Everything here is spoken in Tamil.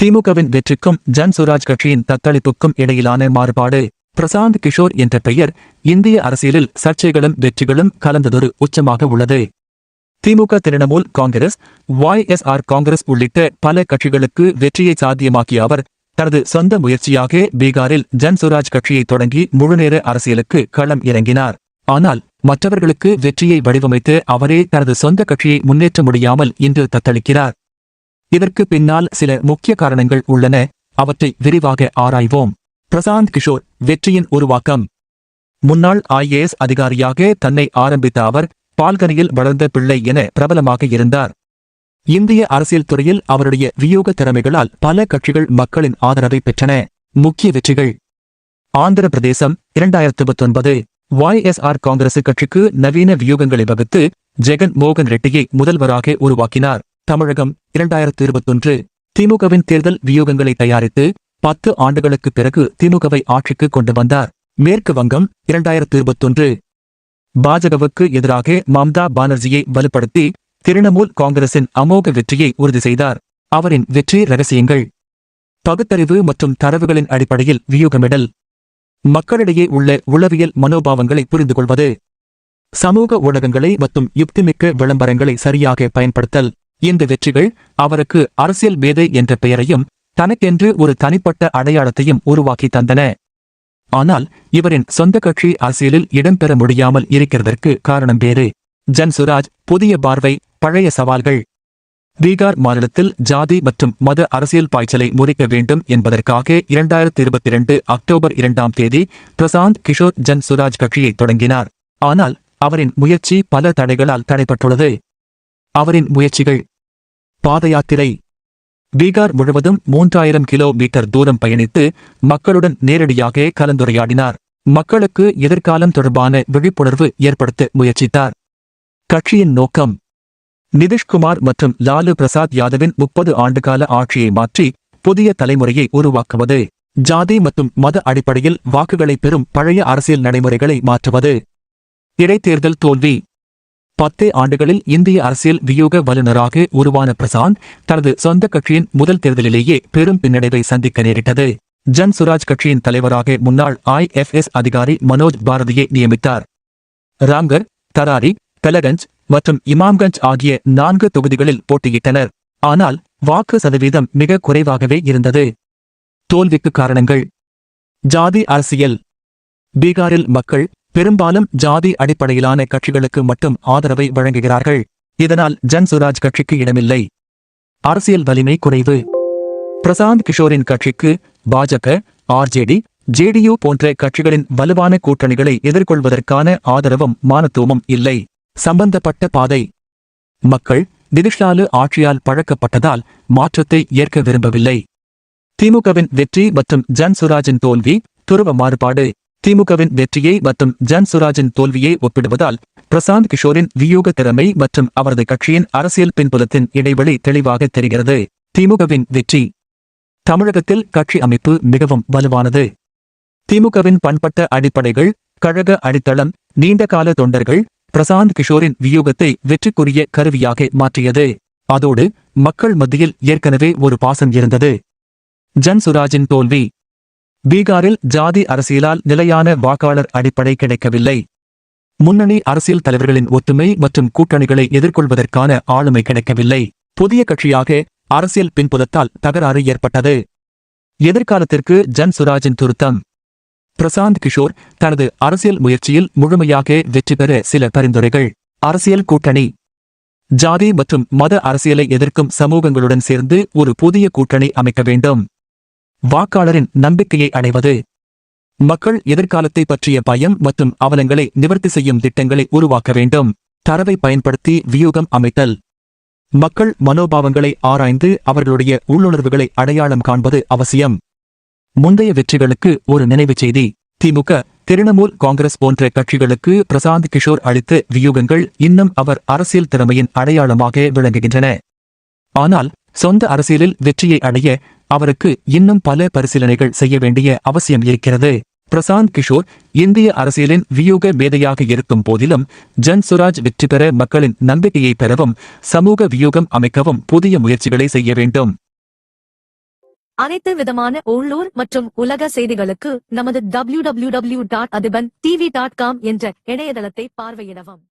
திமுகவின் வெற்றிக்கும் ஜன் சுராஜ் கட்சியின் தத்தளிப்புக்கும் இடையிலான மாறுபாடு. பிரசாந்த் கிஷோர் என்ற பெயர் இந்திய அரசியலில் சர்ச்சைகளும் வெற்றிகளும் கலந்ததொரு உச்சமாக உள்ளது. திமுக திரிணாமுல் காங்கிரஸ் ஒய்எஸ்ஆர் காங்கிரஸ் உள்ளிட்ட பல கட்சிகளுக்கு வெற்றியை சாத்தியமாக்கிய அவர் தனது சொந்த முயற்சியாக பீகாரில் ஜன் சுராஜ் கட்சியை தொடங்கி முழுநேர அரசியலுக்கு களம் இறங்கினார். ஆனால் மற்றவர்களுக்கு வெற்றியை வடிவமைத்து அவரே தனது சொந்த கட்சியை முன்னேற்ற முடியாமல் இன்று தத்தளிக்கிறார். இதற்கு பின்னால் சில முக்கிய காரணங்கள் உள்ளன. அவற்றை விரிவாக ஆராய்வோம். பிரசாந்த் கிஷோர் வெற்றியின் உருவாக்கம். முன்னாள் ஐஏஎஸ் அதிகாரியாக தன்னை ஆரம்பித்த அவர் பால்கனியில் வளர்ந்த பிள்ளை என பிரபலமாக இருந்தார். இந்திய அரசியல் துறையில் அவருடைய வியூக திறமைகளால் பல கட்சிகள் மக்களின் ஆதரவை பெற்றன. முக்கிய வெற்றிகள். ஆந்திர பிரதேசம் இரண்டாயிரத்து பத்தொன்பது. ஒய்எஸ்ஆர் காங்கிரசு கட்சிக்கு நவீன வியூகங்களை வகுத்து ஜெகன் மோகன் ரெட்டியை முதல்வராக உருவாக்கினார். தமிழகம் இரண்டாயிரத்து இருபத்தொன்று திமுகவின் தேர்தல் வியூகங்களை தயாரித்து பத்து ஆண்டுகளுக்குப் பிறகு திமுகவை ஆட்சிக்கு கொண்டு வந்தார். மேற்கு வங்கம் இரண்டாயிரத்து இருபத்தொன்று பாஜகவுக்கு எதிராக மம்தா பானர்ஜியை வலுப்படுத்தி திரிணமூல் காங்கிரசின் அமோக வெற்றியை உறுதி செய்தார். அவரின் வெற்றி ரகசியங்கள். பகுத்தறிவு மற்றும் தரவுகளின் அடிப்படையில் வியூகமிடல். மக்களிடையே உள்ள உளவியல் மனோபாவங்களை புரிந்து கொள்வது சமூக ஊடகங்களை மற்றும் யுக்திமிக்க விளம்பரங்களை சரியாக பயன்படுத்தல். இந்த வெற்றிகள் அவருக்கு அரசியல் மேதை என்ற பெயரையும் தனக்கென்று ஒரு தனிப்பட்ட அடையாளத்தையும் உருவாக்கி தந்தன. ஆனால் இவரின் சொந்த கட்சி அரசியலில் இடம்பெற முடியாமல் இருக்கிறதற்கு காரணம் வேறு. ஜன் சுராஜ் புதிய பார்வை பழைய சவால்கள். பீகார் மாநிலத்தில் ஜாதி மற்றும் மத அரசியல் பாய்ச்சலை முறிக்க வேண்டும் என்பதற்காக இரண்டாயிரத்தி இருபத்தி இரண்டு அக்டோபர் இரண்டாம் தேதி பிரசாந்த் கிஷோர் ஜன் சுராஜ் கட்சியை தொடங்கினார். ஆனால் அவரின் முயற்சி பல தடைகளால் தடைப்பட்டுள்ளது. அவரின் முயற்சிகள் பாதயாத்திரை. பீகார் முழுவதும் மூன்றாயிரம் கிலோ மீட்டர் தூரம் பயணித்து மக்களுடன் நேரடியாக கலந்துரையாடினார். மக்களுக்கு எதிர்காலம் தொடர்பான விழிப்புணர்வு ஏற்படுத்த முயற்சித்தார். கட்சியின் நோக்கம். நிதிஷ்குமார் மற்றும் லாலு பிரசாத் யாதவின் முப்பது ஆண்டுகால ஆட்சியை மாற்றி புதிய தலைமுறையை உருவாக்குவது ஜாதி மற்றும் மத அடிப்படையில் வாக்குகளை பெறும் பழைய அரசியல் நடைமுறைகளை மாற்றுவது. இடைத்தேர்தல் தோல்வி. பத்தே ஆண்டுகளில் இந்திய அரசியல் வியூக வல்லுநராக உருவான பிரசாந்த் தனது சொந்த கட்சியின் முதல் தேர்தலிலேயே பெரும் பின்னடைவை சந்திக்க நேரிட்டது. ஜன் சுராஜ் கட்சியின் தலைவராக முன்னாள் ஐஎஃப்எஸ் அதிகாரி மனோஜ் பாரதியை நியமித்தார். ராம்கர் தராரி பெலகஞ்ச் மற்றும் இமாம்கஞ்ச் ஆகிய நான்கு தொகுதிகளில் போட்டியிட்டனர். ஆனால் வாக்கு சதவீதம் மிக குறைவாகவே இருந்தது. தோல்விக்கு காரணங்கள். ஜாதி அரசியல். பீகாரில் மக்கள் பெரும்பாலும் ஜாதி அடிப்படையிலான கட்சிகளுக்கு மட்டும் ஆதரவை வழங்குகிறார்கள். இதனால் ஜன் சுராஜ் கட்சிக்கு இடமில்லை. அரசியல் வலிமை குறைவு. பிரசாந்த் கிஷோரின் கட்சிக்கு பாஜக ஆர்ஜேடி ஜேடியு போன்ற கட்சிகளின் வலுவான கூட்டணிகளை எதிர்கொள்வதற்கான ஆதரவும் மானத்துவமும் இல்லை. சம்பந்தப்பட்ட பாதை. மக்கள் திதிஷ்லாலு ஆட்சியால் பழக்கப்பட்டதால் மாற்றத்தை ஏற்க விரும்பவில்லை. திமுகவின் வெற்றி மற்றும் ஜன் சுராஜின் தோல்வி துருவ மாறுபாடு. திமுகவின் வெற்றியை மற்றும் ஜன் சுராஜின் தோல்வியை ஒப்பிடுவதால் பிரசாந்த் கிஷோரின் வியூக திறமை மற்றும் அவரது கட்சியின் அரசியல் பின்புலத்தின் இடைவெளி தெளிவாக தெரிகிறது. திமுகவின் வெற்றி. தமிழகத்தில் கட்சி அமைப்பு மிகவும் வலுவானது. திமுகவின் பண்பட்ட அடிப்படைகள் கழக அடித்தளம் நீண்டகால தொண்டர்கள் பிரசாந்த் கிஷோரின் வியூகத்தை வெற்றிக்குரிய கருவியாக மாற்றியது. அதோடு மக்கள் மத்தியில் ஏற்கனவே ஒரு பாசம் இருந்தது. ஜன் சுராஜின் தோல்வி. பீகாரில் ஜாதி அரசியலால் நிலையான வாக்காளர் அடிப்படை கிடைக்கவில்லை. முன்னணி அரசியல் தலைவர்களின் ஒத்துமை மற்றும் கூட்டணிகளை எதிர்கொள்வதற்கான ஆளுமை கிடைக்கவில்லை. புதிய கட்சியாக அரசியல் பின்புலத்தால் தகராறு ஏற்பட்டது. எதிர்காலத்திற்கு ஜன் சுராஜின் துருத்தம். பிரசாந்த் கிஷோர் தனது அரசியல் முயற்சியில் முழுமையாக வெற்றி பெற சில பரிந்துரைகள். அரசியல் கூட்டணி. ஜாதி மற்றும் மத அரசியலை எதிர்க்கும் சமூகங்களுடன் சேர்ந்து ஒரு புதிய கூட்டணி அமைக்க வேண்டும். வாக்காளரின் நம்பிக்கையை அடைவது. மக்கள் எதிர்காலத்தை பற்றிய பயம் மற்றும் அவலங்களை நிவர்த்தி செய்யும் திட்டங்களை உருவாக்க வேண்டும். தரவை பயன்படுத்தி வியூகம் அமைத்தல். மக்கள் மனோபாவங்களை ஆராய்ந்து அவர்களுடைய உள்ளுணர்வுகளை அடையாளம் காண்பது அவசியம். முந்தைய வெற்றிகளுக்கு ஒரு நினைவுச் செய்தி. திமுக திரிணமூல் காங்கிரஸ் போன்ற கட்சிகளுக்கு பிரசாந்த் கிஷோர் அளித்த வியூகங்கள் இன்னும் அவர் அரசியல் திறமையின் அடையாளமாக விளங்குகின்றன. ஆனால் சொந்த அரசியலில் வெற்றியை அடைய அவருக்கு இன்னும் பல பரிசீலனைகள் செய்ய வேண்டிய அவசியம் இருக்கிறது. பிரசாந்த் கிஷோர் இந்திய அரசியலின் வியூக மேதையாக இருக்கும் போதிலும் ஜன் சுராஜ் வெற்றி பெற மக்களின் நம்பிக்கையை பெறவும் சமூக வியூகம் அமைக்கவும் புதிய முயற்சிகளை செய்ய வேண்டும். அனைத்து விதமான உள்ளூர் மற்றும் உலக செய்திகளுக்கு நமது W dot Athiban TV dot com என்ற இணையதளத்தை பார்வையிடவும்.